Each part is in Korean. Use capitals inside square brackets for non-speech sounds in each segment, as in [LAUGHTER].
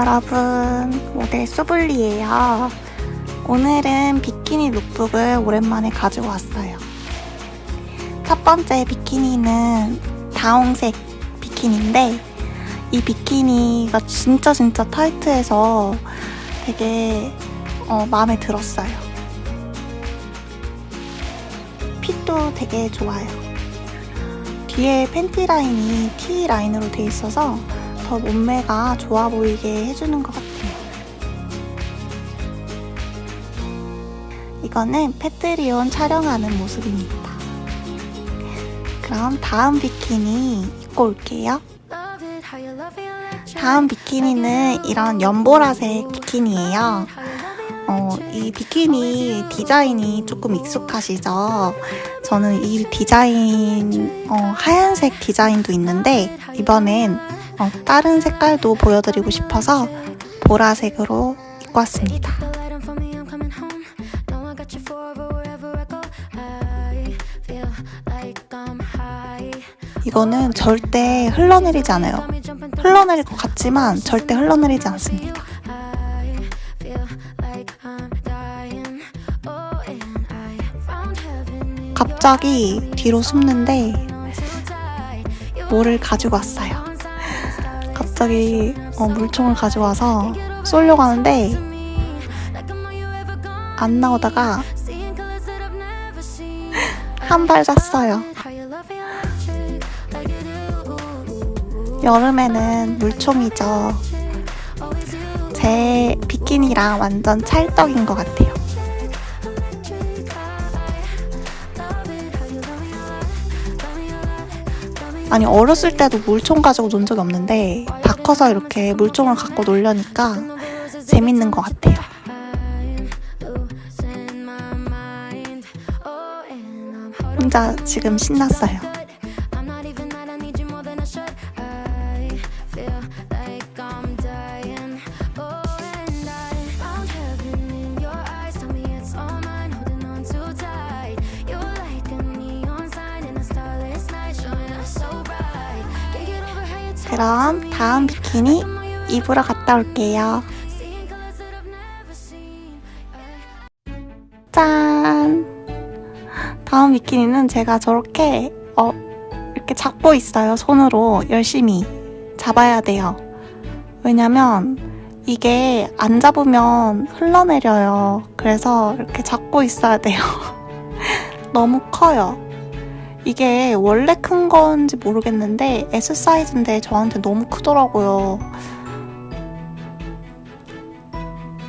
여러분 모델 수블리예요. 오늘은 비키니 룩북을 오랜만에 가지고 왔어요. 첫 번째 비키니는 다홍색 비키니인데 이 비키니가 진짜 진짜 타이트해서 되게 어, 마음에 들었어요. 핏도 되게 좋아요. 뒤에 팬티 라인이 T 라인으로 돼 있어서 더 몸매가 좋아 보이게 해주는 것 같아요. 이거는 패트리온 촬영하는 모습입니다. 그럼 다음 비키니 입고 올게요. 다음 비키니는 이런 연보라색 비키니예요. 어, 이 비키니 디자인이 조금 익숙하시죠? 저는 이 디자인, 어, 하얀색 디자인도 있는데, 이번엔 어, 다른 색깔도 보여드리고 싶어서 보라색으로 입고 왔습니다. 이거는 절대 흘러내리지 않아요. 흘러내릴 것 같지만 절대 흘러내리지 않습니다. 갑자기 뒤로 숨는데 뭐를 가지고 왔어요. 갑자기 어, 물총을 가지고 와서 쏘려고 하는데 안 나오다가 한발 쐈어요. 여름에는 물총이죠. 제 비키니랑 완전 찰떡인 것 같아요. 아니 어렸을 때도 물총 가지고 논 적이 없는데 다 커서 이렇게 물총을 갖고 놀려니까 재밌는 것 같아요. 혼자 지금 신났어요. 그럼 다음 비키니 입으러 갔다 올게요. 짠! 다음 비키니는 제가 저렇게, 어, 이렇게 잡고 있어요. 손으로 열심히 잡아야 돼요. 왜냐면 이게 안 잡으면 흘러내려요. 그래서 이렇게 잡고 있어야 돼요. [LAUGHS] 너무 커요. 이게 원래 큰 건지 모르겠는데 S 사이즈인데 저한테 너무 크더라고요.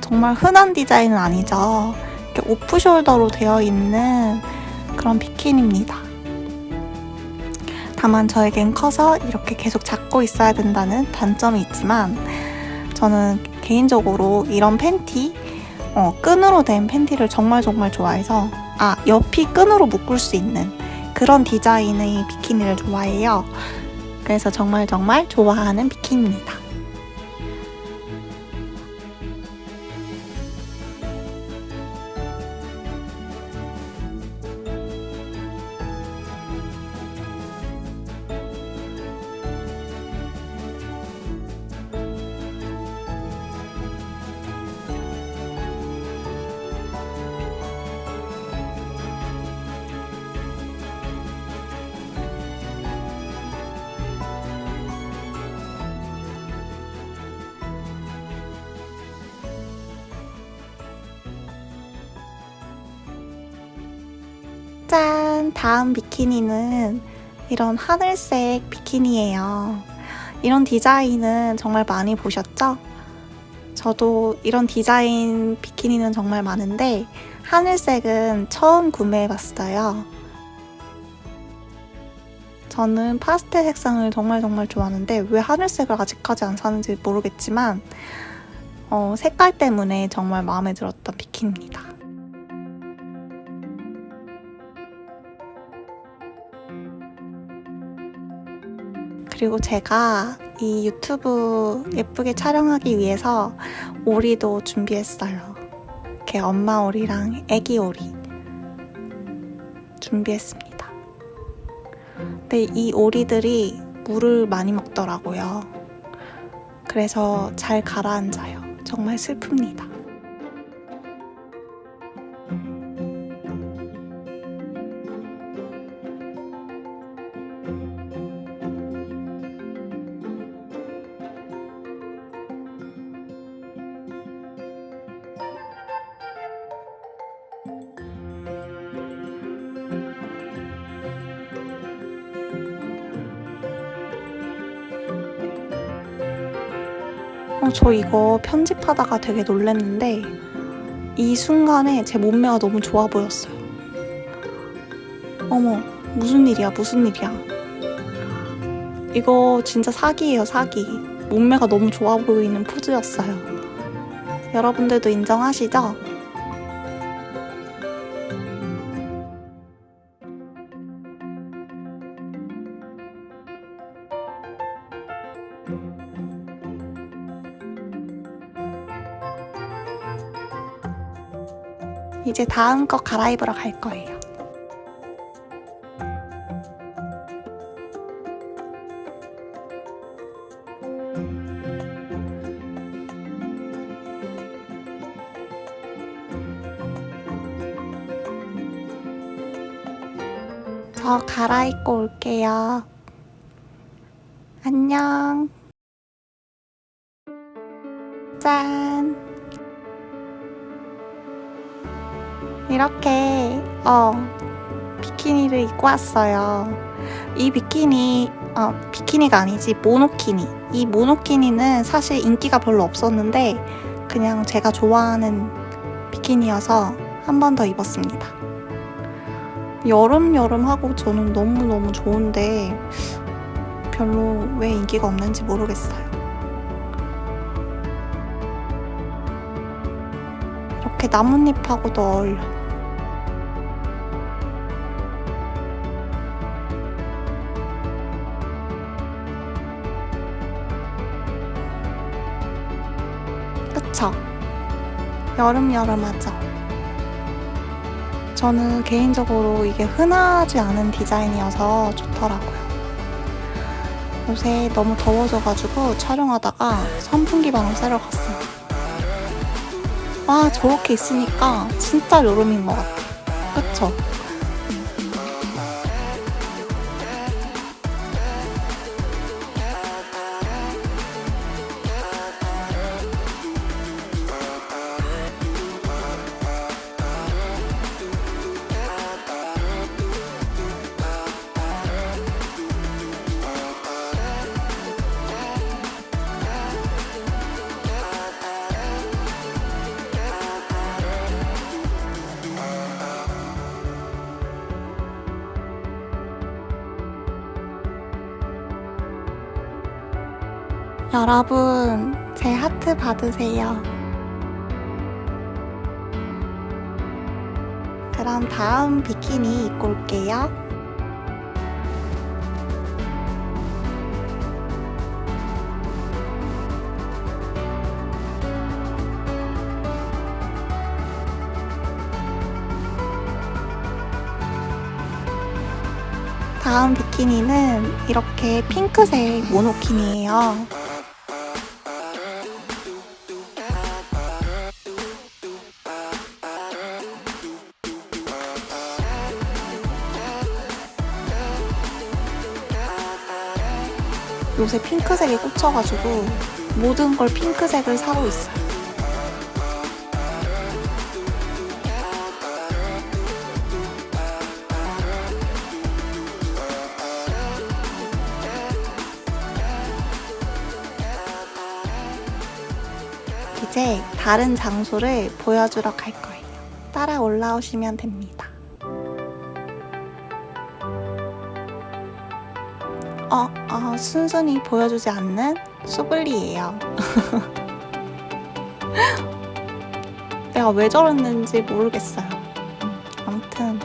정말 흔한 디자인은 아니죠. 이렇게 오프숄더로 되어 있는 그런 비키니입니다. 다만 저에겐 커서 이렇게 계속 잡고 있어야 된다는 단점이 있지만 저는 개인적으로 이런 팬티, 어, 끈으로 된 팬티를 정말 정말 좋아해서 아, 옆이 끈으로 묶을 수 있는 그런 디자인의 비키니를 좋아해요. 그래서 정말 정말 좋아하는 비키니입니다. 짠! 다음 비키니는 이런 하늘색 비키니예요. 이런 디자인은 정말 많이 보셨죠? 저도 이런 디자인 비키니는 정말 많은데 하늘색은 처음 구매해봤어요. 저는 파스텔 색상을 정말 정말 좋아하는데 왜 하늘색을 아직까지 안 사는지 모르겠지만 어, 색깔 때문에 정말 마음에 들었던 비키니입니다. 그리고 제가 이 유튜브 예쁘게 촬영하기 위해서 오리도 준비했어요. 이렇게 엄마 오리랑 애기 오리 준비했습니다. 근데 이 오리들이 물을 많이 먹더라고요. 그래서 잘 가라앉아요. 정말 슬픕니다. 어, 저 이거 편집하다가 되게 놀랐는데 이 순간에 제 몸매가 너무 좋아 보였어요. 어머, 무슨 일이야, 무슨 일이야. 이거 진짜 사기예요, 사기. 몸매가 너무 좋아 보이는 포즈였어요. 여러분들도 인정하시죠? 이제 다음 거 갈아입으러 갈 거예요. 저 갈아입고 올게요. 안녕. 짠. 이렇게 어 비키니를 입고 왔어요. 이 비키니 어 비키니가 아니지 모노키니. 이 모노키니는 사실 인기가 별로 없었는데 그냥 제가 좋아하는 비키니여서 한 번 더 입었습니다. 여름 여름 하고 저는 너무 너무 좋은데 별로 왜 인기가 없는지 모르겠어요. 이렇게 나뭇잎하고도 어울려. 여름 여름하죠. 저는 개인적으로 이게 흔하지 않은 디자인이어서 좋더라고요. 요새 너무 더워져가지고 촬영하다가 선풍기 바람 쐬러 갔어요. 와, 저렇게 있으니까 진짜 여름인 것 같아. 그쵸? 여러분, 제 하트 받으세요. 그럼 다음 비키니 입고 올게요. 다음 비키니는 이렇게 핑크색 모노킨이에요. 요새 핑크색에 꽂혀가지고 모든 걸 핑크색을 사고 있어요. 이제 다른 장소를 보여주러 갈 거예요. 따라 올라오시면 됩니다. 어, 어, 순순히 보여주지 않는 수블리예요. [LAUGHS] 내가 왜 저랬는지 모르겠어요. 아무튼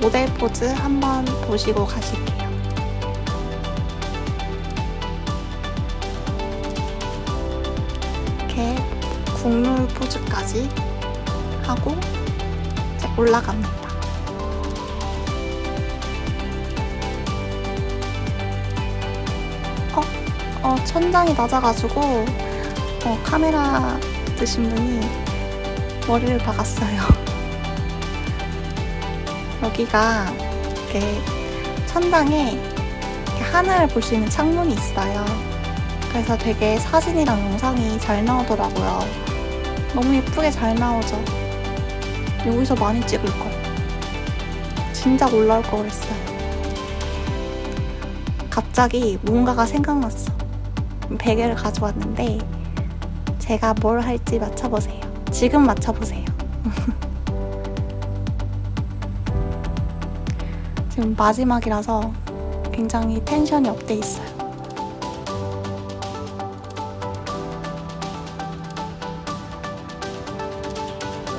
모델 포즈 한번 보시고 가실게요. 이렇게 국룰 포즈까지 하고 이제 올라갑니다. 어, 천장이 낮아가지고 어, 카메라 드신 분이 머리를 박았어요. [LAUGHS] 여기가 이렇게 천장에 이렇게 하늘을 볼 수 있는 창문이 있어요. 그래서 되게 사진이랑 영상이 잘 나오더라고요. 너무 예쁘게 잘 나오죠. 여기서 많이 찍을 걸. 진작 올라올 걸 그랬어요. 갑자기 뭔가가 생각났어. 베개를 가져왔는데 제가 뭘 할지 맞춰보세요. 지금 맞춰보세요. [LAUGHS] 지금 마지막이라서 굉장히 텐션이 업돼 있어요.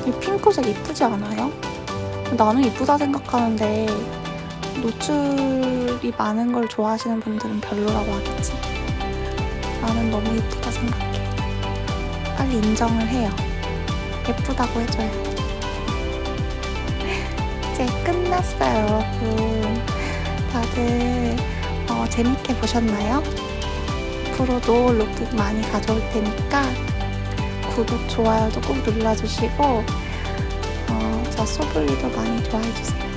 이 핑크색 이쁘지 않아요? 나는 이쁘다 생각하는데 노출이 많은 걸 좋아하시는 분들은 별로라고 하겠지. 나는 너무 이쁘다 생각해. 빨리 인정을 해요. 예쁘다고 해줘요. [LAUGHS] 이제 끝났어요, 여러분. 다들 어, 재밌게 보셨나요? 앞으로도 룩북 많이 가져올 테니까 구독, 좋아요도 꼭 눌러주시고 어, 저 소블리도 많이 좋아해주세요.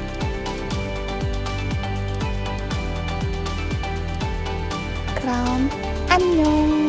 그럼 안녕